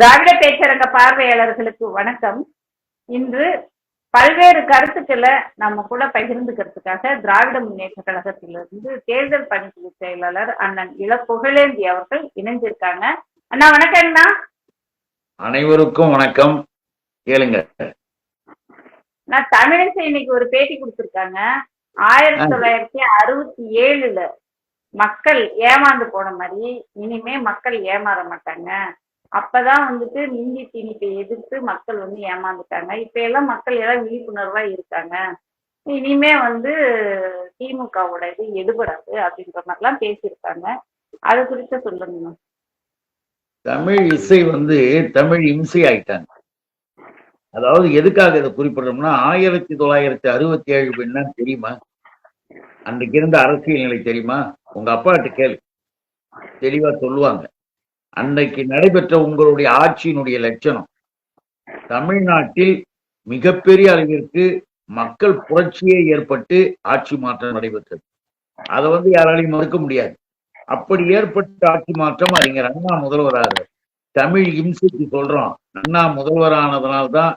திராவிட பேச்சரங்க பார்வையாளர்களுக்கு வணக்கம். இன்று பல்வேறு கருத்துக்களை நம்ம கூட பகிர்ந்துக்கிறதுக்காக திராவிட முன்னேற்ற கழகத்திலிருந்து தேர்தல் பணிக்குழு செயலாளர் அண்ணன் இள புகழேந்தி அவர்கள் இணைஞ்சிருக்காங்க. அண்ணா வணக்கம் அண்ணா. அனைவருக்கும் வணக்கம். கேளுங்க. நான் தமிழிசை இன்னைக்கு ஒரு பேட்டி கொடுத்திருக்காங்க. ஆயிரத்தி. தொள்ளாயிரத்தி அறுபத்தி ஏழுல மக்கள் ஏமாந்து போன மாதிரி இனிமே மக்கள் ஏமாற மாட்டாங்க. அப்பதான் வந்துட்டு மிந்தி திணிப்பை எதிர்த்து மக்கள் வந்து ஏமாந்துட்டாங்க. இப்ப எல்லாம் மக்கள் எல்லாம் விழிப்புணர்வா இருக்காங்க. இனிமே வந்து திமுகவோட இது எடுபடாது அப்படின்ற மாதிரிலாம் பேசியிருக்காங்க. அது குறித்து சொல்லுங்க தமிழ் இசை வந்து தமிழ் இம்சை ஆயிட்டாங்க. அதாவது எதுக்காக இதை குறிப்பிடுறோம்னா ஆயிரத்தி தொள்ளாயிரத்தி அறுபத்தி ஏழு பின்னா தெரியுமா? அன்றைக்கு இருந்த அரசியல் நிலை தெரியுமா? உங்க அப்பாட்ட கேள். தெளிவா சொல்லுவாங்க. அன்னைக்கு நடைபெற்ற உங்களுடைய ஆட்சியினுடைய லட்சணம். தமிழ்நாட்டில் மிகப்பெரிய அளவிற்கு மக்கள் புரட்சியே ஏற்பட்டு ஆட்சி மாற்றம் நடைபெற்றது. அதை வந்து யாராலையும் மறுக்க முடியாது. அப்படி ஏற்பட்ட ஆட்சி மாற்றம் அறிஞர் அண்ணா முதல்வராக தமிழ் இம்சைக்கு சொல்றோம். அண்ணா முதல்வரானதுனால்தான்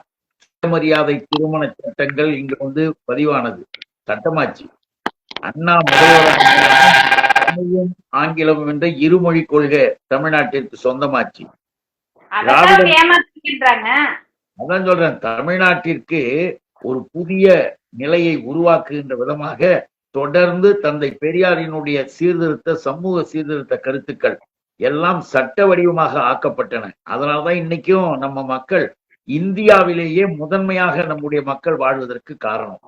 சுயமரியாதை திருமண சட்டங்கள் இங்க வந்து பதிவானது. சட்டமாச்சு. அண்ணா முதல்வரான தமிழும் ஆங்கிலமும் என்ற இருமொழி கொள்கை தமிழ்நாட்டிற்கு சொந்தமாச்சு. அதான் சொல்றேன் தமிழ்நாட்டிற்கு ஒரு புதிய நிலையை உருவாக்குகின்ற விதமாக தொடர்ந்து தந்தை பெரியாரினுடைய சீர்திருத்த சமூக சீர்திருத்த கருத்துக்கள் எல்லாம் சட்ட வடிவமாக ஆக்கப்பட்டன. அதனாலதான் இன்னைக்கும் நம்ம மக்கள் இந்தியாவிலேயே முதன்மையாக நம்முடைய மக்கள் வாழ்வதற்கு காரணம்.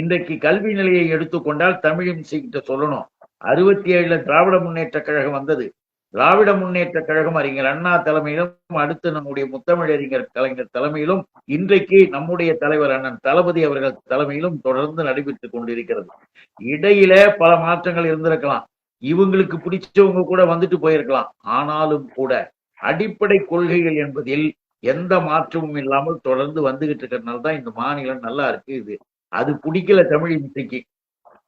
இன்றைக்கு கல்வி நிலையை எடுத்துக்கொண்டால் தமிழ் கிட்ட சொல்லணும். அறுபத்தி ஏழுல திராவிட முன்னேற்ற கழகம் வந்தது. திராவிட முன்னேற்ற கழகம் அறிஞர் அண்ணா தலைமையிலும் அடுத்து நம்முடைய முத்தமிழறிஞர் கலைஞர் தலைமையிலும் இன்றைக்கு நம்முடைய தலைவர் அண்ணன் தளபதி அவர்கள் தலைமையிலும் தொடர்ந்து நடைபெற்றுக் கொண்டிருக்கிறது. இடையில பல மாற்றங்கள் இருந்திருக்கலாம். இவங்களுக்கு பிடிச்சவங்க கூட வந்துட்டு போயிருக்கலாம். ஆனாலும் கூட அடிப்படை கொள்கைகள் என்பதில் எந்த மாற்றமும் இல்லாமல் தொடர்ந்து வந்துகிட்டு இருக்கிறதுனால தான் இந்த மாநிலம் நல்லா இருக்கு இது அது பிடிக்கல தமிழ் இன்றைக்கு.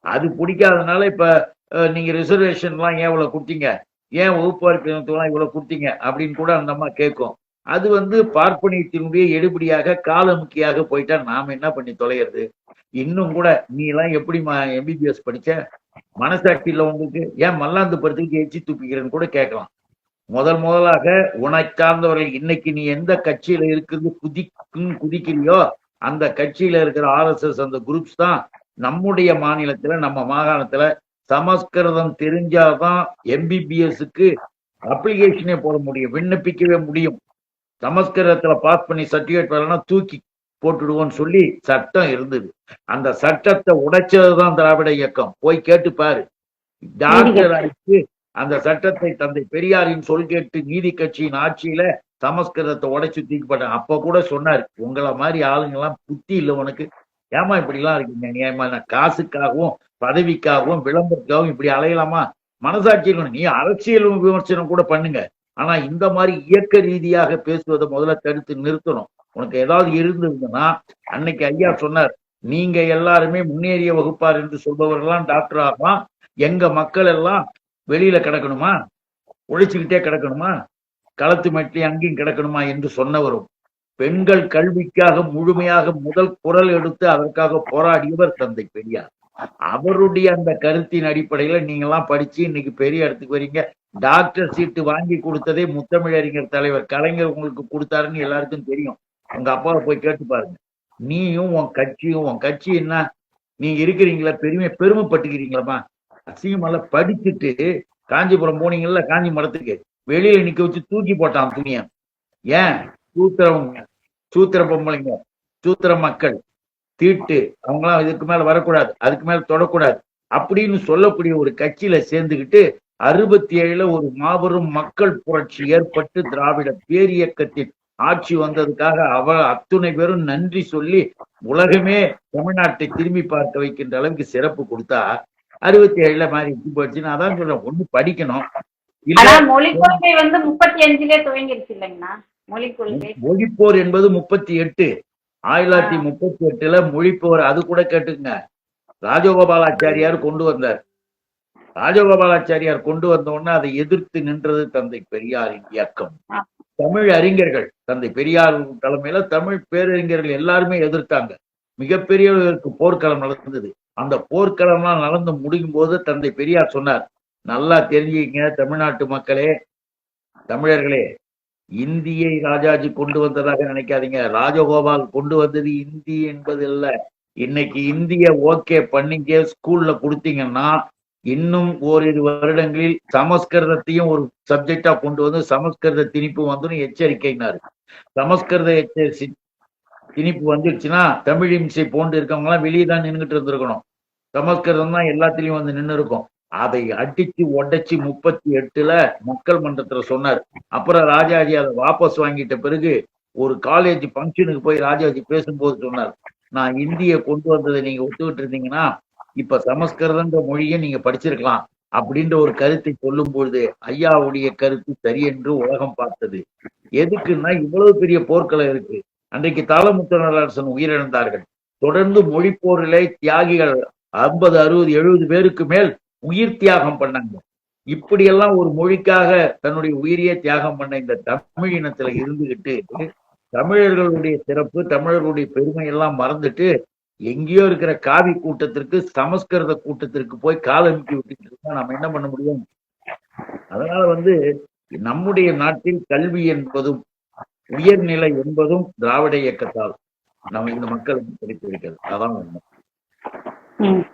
அது பிடிக்காதனால இப்ப நீங்க ரிசர்வேஷன் எல்லாம் ஏன் இவ்வளவு கொடுத்தீங்க? ஏன் வகுப்பார்க்கலாம் இவ்வளவு கொடுத்தீங்க? அப்படின்னு கூட அந்த அம்மா கேட்கும். அது வந்து பார்ப்பனியத்தினுடைய எடுபடியாக காலமுக்கியாக போயிட்டா நாம என்ன பண்ணி தொலைகிறது இன்னும் கூட நீ எல்லாம் எப்படிமா எம்பிபிஎஸ் படிச்ச? மனசாட்சி இல்ல உங்களுக்கு. ஏன் மல்லாந்து படுத்துக்கு எச்சி துப்பிக்கிறேன்னு கூட கேட்கலாம். முதல் முதலாக உனக்கு சார்ந்தவர்கள் இன்னைக்கு நீ எந்த கட்சியில இருக்குது குதிக்கும் குதிக்கிறியோ அந்த கட்சியில இருக்கிற ஆர்எஸ்எஸ் அந்த குரூப்ஸ் தான் நம்முடைய மாநிலத்துல நம்ம மாகாணத்துல சமஸ்கிருதம் தெரிஞ்சாதான் எம்பிபிஎஸ்க்கு அப்ளிகேஷனே போட முடியும் விண்ணப்பிக்கவே முடியும். சமஸ்கிருதத்துல பாஸ் பண்ணி சர்டிபிகேட் வரலன்னா தூக்கி போட்டுடுவோம்னு சொல்லி சட்டம் இருந்தது. அந்த சட்டத்தை உடைச்சதுதான் திராவிட இயக்கம். போய் கேட்டு பாரு. டாக்டர் அந்த சட்டத்தை தந்தை பெரியாரின் சொல் கேட்டு நீதி கட்சியின் ஆட்சியில சமஸ்கிருதத்தை உடைச்சு தூக்கி போட்டாங்க. அப்ப கூட சொன்னாரு உங்களை மாதிரி ஆளுங்க எல்லாம் புத்தி இல்லை உனக்கு. ஏமா இப்படிலாம் இருக்கீங்க? ஏமா நான் காசுக்காகவும் பதவிக்காகவும் விளம்பரத்துக்காகவும் இப்படி அலையலாமா? மனசாட்சி இருக்கணும். நீ அரசியல் விமர்சனம் கூட பண்ணுங்க. ஆனா இந்த மாதிரி இயக்க ரீதியாக பேசுவதை முதல்ல தடுத்து நிறுத்தணும். உனக்கு ஏதாவது இருந்ததுன்னா அன்னைக்கு ஐயா சொன்னார் நீங்க எல்லாருமே முன்னேறிய வகுப்பார் என்று சொல்பவர்கள்லாம் டாக்டர் ஆகலாம் எங்க மக்கள் எல்லாம் வெளியில கிடக்கணுமா? உழைச்சுக்கிட்டே கிடக்கணுமா? களத்து மெட்லி அங்கேயும் கிடக்கணுமா? என்று சொன்னவரும். பெண்கள் கல்விக்காக முழுமையாக முதல் குரல் எடுத்து அதற்காக போராடியவர் தந்தை பெரியார். அவருடைய அந்த கருத்தின் அடிப்படையில நீங்க எல்லாம் படிச்சு இன்னைக்கு பெரிய இடத்துக்கு வரீங்க. டாக்டர் சீட்டு வாங்கி கொடுத்ததே முத்தமிழறிஞர் தலைவர். கலைஞர் உங்களுக்கு கொடுத்தாருன்னு எல்லாருக்கும் தெரியும். உங்க அப்பாவை போய் கேட்டு பாருங்க. நீயும் உன் கட்சியும் உன் கட்சி என்ன? நீங்க இருக்கிறீங்களா? பெருமை பெருமைப்பட்டுக்கிறீங்களாமா அசிங்கமல்ல படிச்சுட்டு காஞ்சிபுரம் போனீங்கல்ல காஞ்சி மடத்துக்கு. வெளியில நிக்க வச்சு தூக்கி போட்டான் துணிய. ஏன்? தூத்துறவங்க. சூத்திர பொம்பளைங்க. சூத்திர மக்கள். தீட்டு. அவங்களாம் இதுக்கு மேல வரக்கூடாது. அதுக்கு மேல தொடக்கூடாது. அப்படின்னு சொல்லக்கூடிய ஒரு கட்சியில சேர்ந்துக்கிட்டு அறுபத்தி ஏழுல ஒரு மாபெரும் மக்கள் புரட்சி ஏற்பட்டு திராவிட பேரியக்கத்தின் ஆட்சி வந்ததுக்காக அவ அத்துணை பேரும் நன்றி சொல்லி உலகமே தமிழ்நாட்டை திரும்பி பார்க்க வைக்கின்ற அளவுக்கு சிறப்பு கொடுத்தா அறுபத்தி ஏழுல மாதிரி இப்படி போயிடுச்சுன்னு அதான் சொல்றேன். ஒண்ணு படிக்கணும். இல்ல மொழி கொள்கை வந்து முப்பத்தி அஞ்சுலயே துவங்கிருச்சு இல்லைங்கண்ணா. மொழிப்போர் என்பது முப்பத்தி எட்டு. ஆயிரத்தி தொள்ளாயிரத்தி முப்பத்தி எட்டுல மொழிப்போர் அது கூட கேட்டுங்க ராஜகோபாலாச்சாரியார் கொண்டு வந்தார். ராஜகோபாலாச்சாரியார் கொண்டு வந்த உடனே அதை எதிர்த்து நின்றது தந்தை பெரியாரின் இயக்கம். தமிழ் அறிஞர்கள் தந்தை பெரியார் தலைமையில தமிழ் பேரறிஞர்கள் எல்லாருமே எதிர்த்தாங்க. மிகப்பெரிய ஒரு போர்க்களம் நடந்தது. அந்த போர்க்களம்லாம் நடந்து முடியும் போது தந்தை பெரியார் சொன்னார் நல்லா தெரிஞ்சுக்கங்க தமிழ்நாட்டு மக்களே தமிழர்களே இந்தியை ராஜாஜி கொண்டு வந்ததாக நினைக்காதீங்க. ராஜகோபால் கொண்டு வந்தது இந்தி என்பது இல்ல. இன்னைக்கு இந்திய ஓகே பண்ணீங்க ஸ்கூல்ல கொடுத்தீங்கன்னா இன்னும் ஓரிரு வருடங்களில் சமஸ்கிருதத்தையும் ஒரு சப்ஜெக்டா கொண்டு வந்து சமஸ்கிருத திணிப்பு வந்துடும் எச்சரிக்கைனாரு சமஸ்கிருத எச்ச- திணிப்பு வந்துடுச்சுன்னா தமிழ் இம்சை போன்று இருக்கவங்க எல்லாம் வெளியே தான் நின்றுட்டு இருந்திருக்கணும். சமஸ்கிருதம் தான் எல்லாத்துலயும் வந்து நின்று இருக்கும் அதை அடிச்சு உடைச்சு முப்பத்தி எட்டுல மக்கள் மன்றத்துல சொன்னார். அப்புறம் ராஜாஜி அதை வாபஸ் வாங்கிட்ட பிறகு ஒரு காலேஜ் ஃபங்க்ஷனுக்கு போய் ராஜாஜி பேசும்போது சொன்னார். நான் இந்திய கொண்டு வந்ததை நீங்க ஒத்துக்கிட்டு இருந்தீங்கன்னா இப்ப சமஸ்கிருதன்ற மொழியை நீங்க படிச்சிருக்கலாம் அப்படின்ற ஒரு கருத்தை சொல்லும் பொழுது ஐயாவுடைய கருத்து சரி என்று உலகம் பார்த்தது. எதுக்குன்னா இவ்வளவு பெரிய போர்க்களம் இருக்கு. அன்றைக்கு தாளமுத்தரசன் உயிரிழந்தார்கள். தொடர்ந்து மொழி போரிலே தியாகிகள் ஐம்பது அறுபது எழுபது பேருக்கு மேல் உயிர் தியாகம் பண்ணாங்க. இப்படியெல்லாம் ஒரு மொழிக்காக தன்னுடைய உயிரியே தியாகம் பண்ண இந்த தமிழ் இனத்துல இருந்துகிட்டு தமிழர்களுடைய சிறப்பு தமிழர்களுடைய பெருமை எல்லாம் மறந்துட்டு எங்கேயோ இருக்கிற காவி கூட்டத்திற்கு சமஸ்கிருத கூட்டத்திற்கு போய் காலமிக்கி விட்டுட்டு இருந்தா நம்ம என்ன பண்ண முடியும்? அதனால வந்து நம்முடைய நாட்டில் கல்வி என்பதும் உயர்நிலை என்பதும் திராவிட இயக்கத்தால் நம்ம இந்த மக்களுக்கு கிடைத்திருக்கிறது. அதான் உண்மை.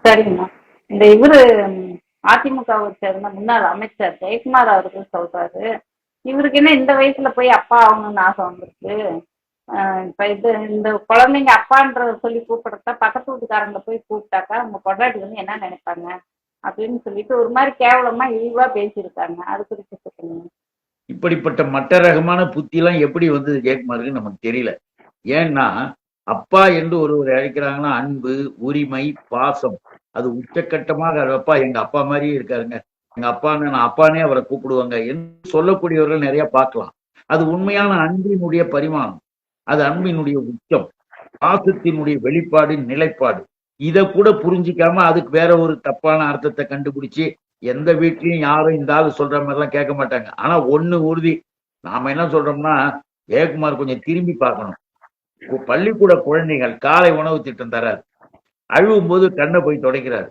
சரிங்கம்மா. இந்த இவரு அதிமுகவை சேர்ந்த முன்னாள் அமைச்சர் ஜெயக்குமார் அவர்கள் சொல்றாரு. இவருக்கு என்ன இந்த வயசுல போய் அப்பா ஆகணும்னு ஆசை வந்திருக்கு? இப்ப இது இந்த குழந்தைங்க அப்பான்ற சொல்லி கூப்பிடுறத பக்கத்து வீட்டுக்காரங்க போய் கூப்பிட்டாக்கா அவங்க பொண்டாட்டி வந்து என்ன நினைப்பாங்க? அப்படின்னு சொல்லிட்டு ஒரு மாதிரி கேவலமா இழிவா பேசியிருக்காங்க. அது குறித்து சொல்லுங்க. இப்படிப்பட்ட மட்ட ரகமான புத்திலாம் எப்படி வந்தது ஜெயக்குமாருக்கு நமக்கு தெரியல. ஏன்னா அப்பா என்று ஒருவர் அழைக்கிறாங்கன்னா அன்பு உரிமை பாசம். அது உச்சக்கட்டமாக அப்பா எங்க அப்பா மாதிரியே இருக்காருங்க. எங்க அப்பான்னு நான் அப்பானே அவரை கூப்பிடுவாங்க என்று சொல்லக்கூடியவர்கள் நிறைய பார்க்கலாம். அது உண்மையான அன்பினுடைய பரிமாணம். அது அன்பினுடைய உச்சம். பாசத்தினுடைய வெளிப்பாடு நிலைப்பாடு. இத கூட புரிஞ்சிக்காம அதுக்கு வேற ஒரு தப்பான அர்த்தத்தை கண்டுபிடிச்சு எந்த வீட்லயும் யாரும் இந்த ஆள் சொல்ற மாதிரி எல்லாம் கேட்க மாட்டாங்க. ஆனா ஒண்ணு உறுதி. நாம என்ன சொல்றோம்னா ஜெயக்குமார் கொஞ்சம் திரும்பி பார்க்கணும். பள்ளிக்கூட குழந்தைகள் காலை உணவு திட்டம் தராரு அழுவும் போது கண்ணை போய் துடைக்கிறாரு.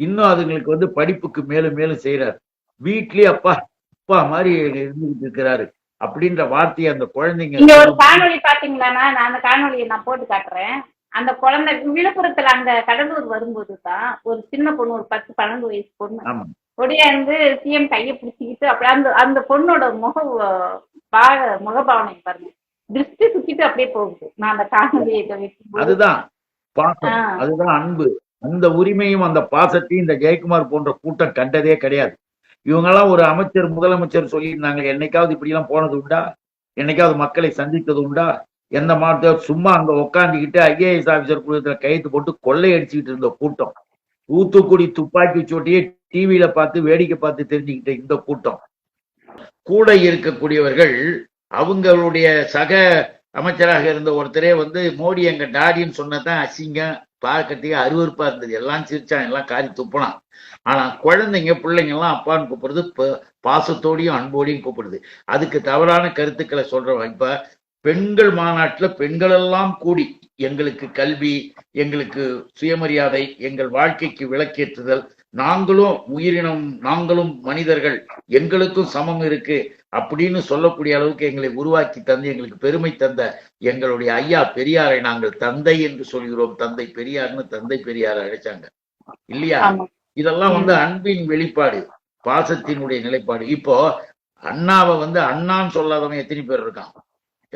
இன்னும் அதுங்களுக்கு வந்து படிப்புக்கு மேலும் மேலும் செய்யறாரு வீட்லயே அப்பா அப்பா மாதிரி இருந்துகிட்டு இருக்கிறாரு. அப்படின்ற வார்த்தையை அந்த குழந்தைங்க நீங்க ஒரு காணொளி பாத்தீங்களாண்ணா நான் அந்த காணொளியை நான் போட்டு காட்டுறேன். அந்த குழந்தை விழுப்புரத்துல அங்க கடலூர் வரும்போது தான் ஒரு சின்ன பொண்ணு ஒரு பத்து பன்னெண்டு வயசு பொண்ணு ஒடியாந்து சிஎம் கையை பிடிச்சிக்கிட்டு அப்படியே அந்த அந்த பொண்ணோட முக பாக முகபாவனை பாருங்க. திருஷ்டி சுத்திட்டு அப்படியே போகுது. நான் அந்த காணொலியை அதுதான். பாசம். அதுதான் அன்பு. அந்த உரிமையும் அந்த பாசத்தையும் இந்த ஜெயக்குமார் போன்ற கூட்டம் கண்டதே கிடையாது. இவங்கெல்லாம் ஒரு அமைச்சர் முதலமைச்சர் சொல்லியிருந்தாங்க. என்னைக்காவது இப்படி எல்லாம் போனது உண்டா? என்னைக்காவது மக்களை சந்தித்தது உண்டா? எந்த மாவட்ட சும்மா அங்க உட்காந்துக்கிட்டு ஐஏஎஸ் ஆபீசர் குழுத்துல கையெழுத்து போட்டு கொள்ளையடிச்சுக்கிட்டு இருந்த கூட்டம். தூத்துக்குடி துப்பாக்கி சோட்டியே டிவியில பார்த்து வேடிக்கை பார்த்து தெரிஞ்சுக்கிட்ட இந்த கூட்டம். கூட இருக்கக்கூடியவர்கள் அவங்களுடைய சக அமைச்சராக இருந்த ஒருத்தரே வந்து மோடி எங்க டாடின்னு சொன்னதான் அசிங்கம் பார்க்கறதுக்கு அருவருப்பா இருந்தது. எல்லாம் சிரிச்சான் எல்லாம் காரி துப்பினான். ஆனா குழந்தைங்க பிள்ளைங்க எல்லாம் அப்பான்னு கூப்பிடுறது பாசத்தோடையும் அன்போடையும் கூப்பிடுது. அதுக்கு தவறான கருத்துக்களை சொல்றவன் இப்ப பெண்கள் மாநாட்டுல பெண்கள் எல்லாம் கூடி எங்களுக்கு கல்வி எங்களுக்கு சுயமரியாதை எங்கள் வாழ்க்கைக்கு விளக்கேற்றுதல் நாங்களும் உயிரினம் நாங்களும் மனிதர்கள் எங்களுக்கும் சமம் இருக்கு அப்படின்னு சொல்லக்கூடிய அளவுக்கு எங்களை உருவாக்கி தந்து எங்களுக்கு பெருமை தந்த எங்களுடைய ஐயா பெரியாரை நாங்கள் தந்தை என்று சொல்கிறோம். தந்தை பெரியார்னு தந்தை பெரியார் அழைச்சாங்க. இல்லையா? இதெல்லாம் வந்து அன்பின் வெளிப்பாடு பாசத்தினுடைய நிலைப்பாடு. இப்போ அண்ணாவை வந்து அண்ணான்னு சொல்லாதவன் எத்தனை பேர் இருக்கான்?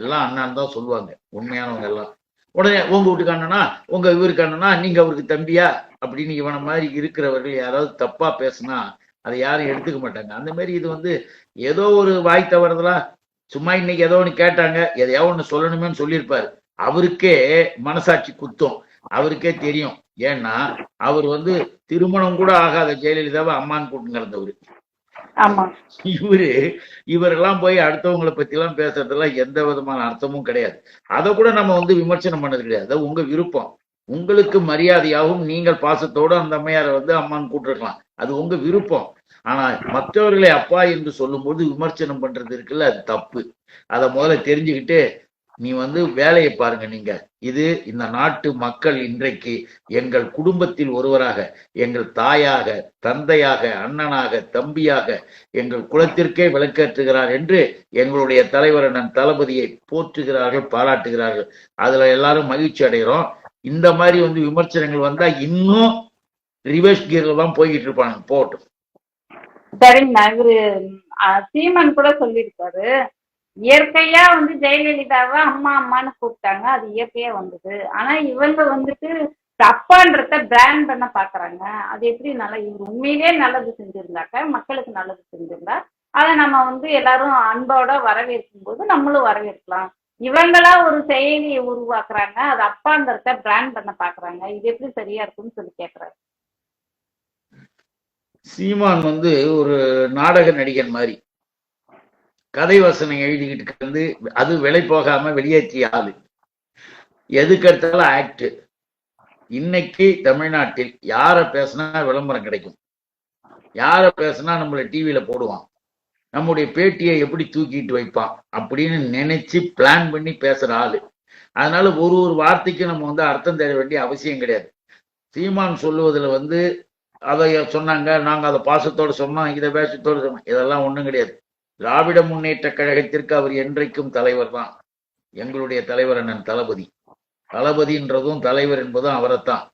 எல்லாம் அண்ணான்னு தான் சொல்லுவாங்க. உண்மையானவங்க எல்லாம். உடனே உங்க வீட்டுக்கு அண்ணனா? உங்க இவருக்கு அண்ணனா? நீங்க அவருக்கு தம்பியா? அப்படின்னு இவனை மாதிரி இருக்கிறவர்கள் யாராவது தப்பா பேசுனா அதை யாரும் எடுத்துக்க மாட்டாங்க. அந்த மாதிரி இது வந்து ஏதோ ஒரு வாய் தவறுதலா சும்மா இன்னைக்கு ஏதோ ஒன்று கேட்டாங்க எதையோ ஒன்று சொல்லணுமேன்னு சொல்லியிருப்பாரு. அவருக்கே மனசாட்சி குத்தும். அவருக்கே தெரியும். ஏன்னா அவர் வந்து திருமணம் கூட ஆகாத ஜெயலலிதாவை அம்மான்னு கூட்டுங்கிறந்தவர் இவரு இவரெல்லாம் போய் அடுத்தவங்களை பத்தி எல்லாம் பேசுறதெல்லாம் எந்த விதமான அர்த்தமும் கிடையாது. அதை கூட நம்ம வந்து விமர்சனம் பண்ணது கிடையாது. உங்க விருப்பம். உங்களுக்கு மரியாதையாகவும் நீங்கள் பாசத்தோட அந்த அம்மையாரை வந்து அம்மான்னு கூட்டிருக்கலாம் அது உங்க விருப்பம். ஆனா மற்றவர்களை அப்பா என்று சொல்லும்போது விமர்சனம் பண்றது இருக்குல்ல அது தப்பு. அதை முதல்ல தெரிஞ்சுக்கிட்டு நீ வந்து வேலையை பாருங்க நீங்க. இது இந்த நாட்டு மக்கள் இன்றைக்கு எங்கள் குடும்பத்தில் ஒருவராக எங்கள் தாயாக தந்தையாக அண்ணனாக தம்பியாக எங்கள் குலத்திற்கே விளக்கேற்றுகிறார் என்று எங்களுடைய தலைவர் அண்ணன் தளபதியை போற்றுகிறார்கள் பாராட்டுகிறார்கள். அதுல எல்லாரும் மகிழ்ச்சி அடைகிறோம். இந்த மாதிரி வந்து விமர்சனங்கள் வந்தா இன்னும் ரிவர்ஸ் கியர்ல தான் போய்கிட்டு இருப்பாங்க போட்டும் சரிங்கண்ணா இவரு சீமன் சீமான் கூட சொல்லியிருக்காரு. இயற்கையா வந்து ஜெயலலிதாவை அம்மா அம்மான்னு கூப்பிட்டாங்க. அது இயற்கையா வந்தது. ஆனா இவங்க வந்துட்டு அப்பான்றத பிராண்ட் பண்ண பாக்குறாங்க. அது எப்படி நல்லா இவர் உண்மையிலே நல்லது செஞ்சிருந்தாக்க மக்களுக்கு நல்லது செஞ்சிருந்தா அதை நம்ம வந்து எல்லாரும் அன்போட வரவேற்கும் போது நம்மளும் வரவேற்கலாம். இவங்களா ஒரு செயலியை உருவாக்குறாங்க. அது அப்பான்றத பிராண்ட் பண்ண பாக்குறாங்க. இது எப்படி சரியா இருக்கும்னு சொல்லி கேக்குறாரு. சீமான் வந்து ஒரு நாடக நடிகன் மாதிரி. கதை வசனம் எழுதிக்கிட்டு வந்து அது விலை போகாம வெளியேற்றிய ஆளு. எதுக்கெடுத்தாலும் ஆக்ட் இன்னைக்கு தமிழ்நாட்டில் யாரை பேசினா விளம்பரம் கிடைக்கும்? யாரை பேசினா நம்மள டிவியில போடுவான்? நம்முடைய பேட்டியை எப்படி தூக்கிட்டு வைப்பான்? அப்படின்னு நினைச்சு பிளான் பண்ணி பேசுற ஆளு. அதனால ஒரு ஒரு வார்த்தைக்கு நம்ம வந்து அர்த்தம் தேட வேண்டிய அவசியம் கிடையாது. சீமான் சொல்லுவதில் வந்து அதை சொன்னாங்க நாங்கள் அதை பாசத்தோடு சொன்னோம் இதை பேசத்தோடு சொன்னோம் இதெல்லாம் ஒன்றும் கிடையாது. திராவிட முன்னேற்ற கழகத்திற்கு அவர் என்றைக்கும் தலைவர் தான். எங்களுடைய தலைவர் அண்ணன் தளபதி. தளபதின்றதும் தலைவர் என்பதும் அவரைத்தான்.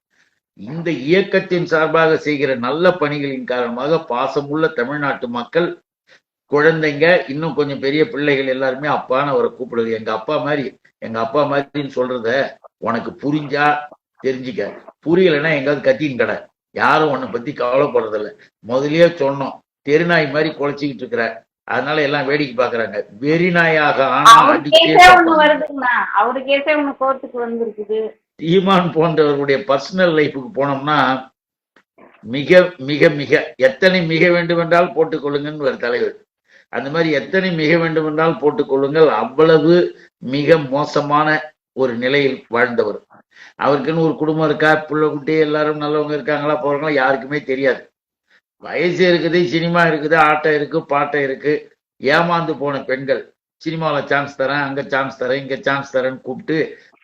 இந்த இயக்கத்தின் சார்பாக செய்கிற நல்ல பணிகளின் காரணமாக பாசமுள்ள தமிழ்நாட்டு மக்கள் குழந்தைங்க இன்னும் கொஞ்சம் பெரிய பிள்ளைகள் எல்லாருமே அப்பான்னு அவரை கூப்பிடுது. எங்க அப்பா மாதிரி எங்க அப்பா மாதிரின்னு சொல்றத உனக்கு புரிஞ்சா தெரிஞ்சுக்க. புரியலைன்னா எங்காவது கத்தின் கடை யாரும் உன்னை பத்தி கவலைப்படுறதில்ல. முதல்லயே சொன்னோம். தெருநாய் மாதிரி குலைச்சிக்கிட்டு இருக்கிற அதனால எல்லாம் வேடிக்கை பாக்குறாங்க ஆனா ஒண்ணு கோர்ட்டுக்கு வந்திருக்குது. ஈமான் போன்றவர்களுடைய பர்சனல் லைஃபுக்கு போனோம்னா மிக மிக மிக எத்தனை மிக வேண்டும் என்றால் போட்டுக்கொள்ளுங்கன்னு ஒரு தலைவர். அந்த மாதிரி எத்தனை மிக வேண்டும் என்றால் போட்டுக்கொள்ளுங்கள் அவ்வளவு மிக மோசமான ஒரு நிலையில் வாழ்ந்தவர். அவருக்குன்னு ஒரு குடும்பம் இருக்கா? புள்ள குட்டி எல்லாரும் நல்லவங்க இருக்காங்களா போறாங்களா யாருக்குமே தெரியாது. வயசு இருக்குது சினிமா இருக்குது ஆட்டம் இருக்கு பாட்டம் இருக்கு. ஏமாந்து போன பெண்கள் சினிமாவில் சான்ஸ் தரேன் அங்கே சான்ஸ் தரேன் இங்கே சான்ஸ் தரேன்னு கூப்பிட்டு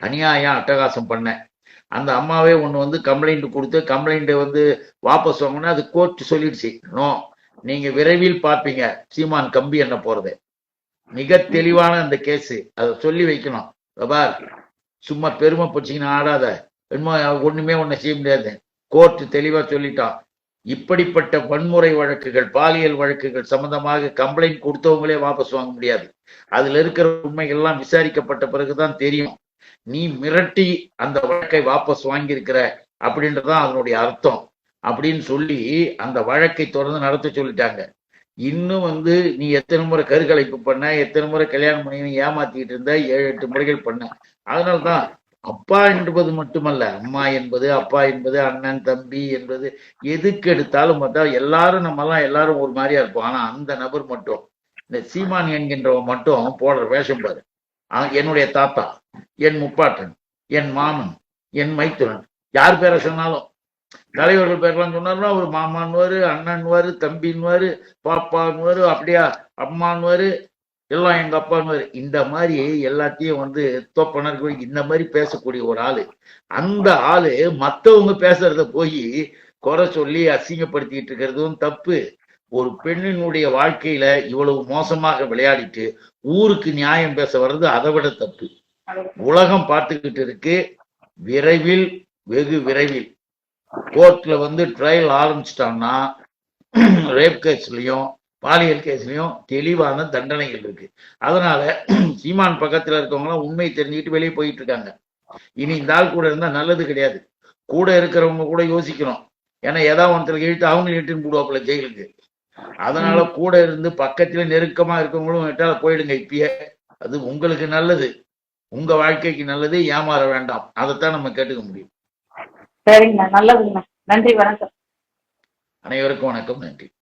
அநியாயம் அட்டகாசம் பண்ணேன். அந்த அம்மாவே ஒன்று வந்து கம்ப்ளைண்ட் கொடுத்து கம்ப்ளைண்ட்டை வந்து வாபஸ் வாங்கினா அது கோர்ட் சொல்லிடுச்சு. நோ நீங்கள் விரைவில் பார்ப்பீங்க சீமான் கம்பி என்ன போகிறது மிக தெளிவான அந்த கேஸு. அதை சொல்லி வைக்கணும். பார் சும்மா பெருமை பிடிச்சிக்கின்னு ஆடாத. என்னமோ ஒன்றுமே ஒன்று செய்ய முடியாது. கோர்ட் தெளிவாக சொல்லிட்டான். இப்படிப்பட்ட வன்முறை வழக்குகள் பாலியல் வழக்குகள் சம்பந்தமாக கம்ப்ளைண்ட் கொடுத்தவங்களே வாபஸ் வாங்க முடியாது. அதுல இருக்கிற உண்மைகள்லாம் விசாரிக்கப்பட்ட பிறகுதான் தெரியும். நீ மிரட்டி அந்த வழக்கை வாபஸ் வாங்கியிருக்கிற அப்படின்றதான் அதனுடைய அர்த்தம். அப்படின்னு சொல்லி அந்த வழக்கை தொடர்ந்து நடத்த சொல்லிட்டாங்க. இன்னும் வந்து நீ எத்தனை முறை கருக்கலைப்பு பண்ண எத்தனை முறை கல்யாணம் பண்ணி ஏமாத்திட்டு இருந்த ஏழு எட்டு முறைகள் பண்ண. அதனால்தான் அப்பா என்பது மட்டுமல்ல அம்மா என்பது அப்பா என்பது அண்ணன் தம்பி என்பது எதுக்கு எடுத்தாலும் பார்த்தா எல்லாரும் நம்மலாம் எல்லாரும் ஒரு மாதிரியா இருப்போம். ஆனா அந்த நபர் மட்டும் இந்த சீமான் என்கின்றவன் மட்டும் போடுற வேஷம் பாரு. என்னுடைய தாத்தா என் முப்பாட்டன் என் மாமன் என் மைத்துனன் யார் பேரை சொன்னாலும். தலைவர்கள் பேர்லாம் சொன்னார்னா ஒரு மாமான்வாரு அண்ணன்வாரு தம்பின்வாரு பாப்பான்வாரு அப்படியா அம்மான்வாரு எல்லாம் எங்க அப்பா இந்த மாதிரி எல்லாத்தையும் வந்து தோப்பனருக்கு இந்த மாதிரி பேசக்கூடிய ஒரு ஆளு. அந்த ஆளு மத்தவங்க பேசுறத போய் குறை சொல்லி அசிங்கப்படுத்திட்டு இருக்கிறதும் தப்பு. ஒரு பெண்ணினுடைய வாழ்க்கையில இவ்வளவு மோசமாக விளையாடிட்டு ஊருக்கு நியாயம் பேச வர்றது அதை விட தப்பு. உலகம் பார்த்துக்கிட்டு இருக்கு. விரைவில் வெகு விரைவில். கோர்ட்ல வந்து ட்ரையல் ஆரம்பிச்சிட்டாங்கன்னா ரேப் கேஸ்லயும் பாலியல் கேஸ்லயும் தெளிவான தண்டனைகள் இருக்கு. அதனால சீமான் பக்கத்துல இருக்கவங்க உண்மை தெரிஞ்சுக்கிட்டு வெளியே போயிட்டு இருக்காங்க. இனி இந்த ஆள் கூட இருந்தா நல்லது கிடையாது. கூட இருக்கிறவங்க கூட யோசிக்கணும். ஏன்னா ஏதாவது ஒருத்தர் இழுத்து அவங்க இழுட்டுன்னு போடுவாப்புல ஜெயிலுக்கு. அதனால கூட இருந்து பக்கத்துல நெருக்கமா இருக்கவங்களும் விட்டால போயிடுங்க இப்பயே. அது உங்களுக்கு நல்லது. உங்க வாழ்க்கைக்கு நல்லது. ஏமாற வேண்டாம். அதைத்தான் நம்ம கேட்டுக்க முடியும். சரிங்கண்ணா. நல்லதுங்கண்ணா. நன்றி வணக்கம். அனைவருக்கும் வணக்கம். நன்றி.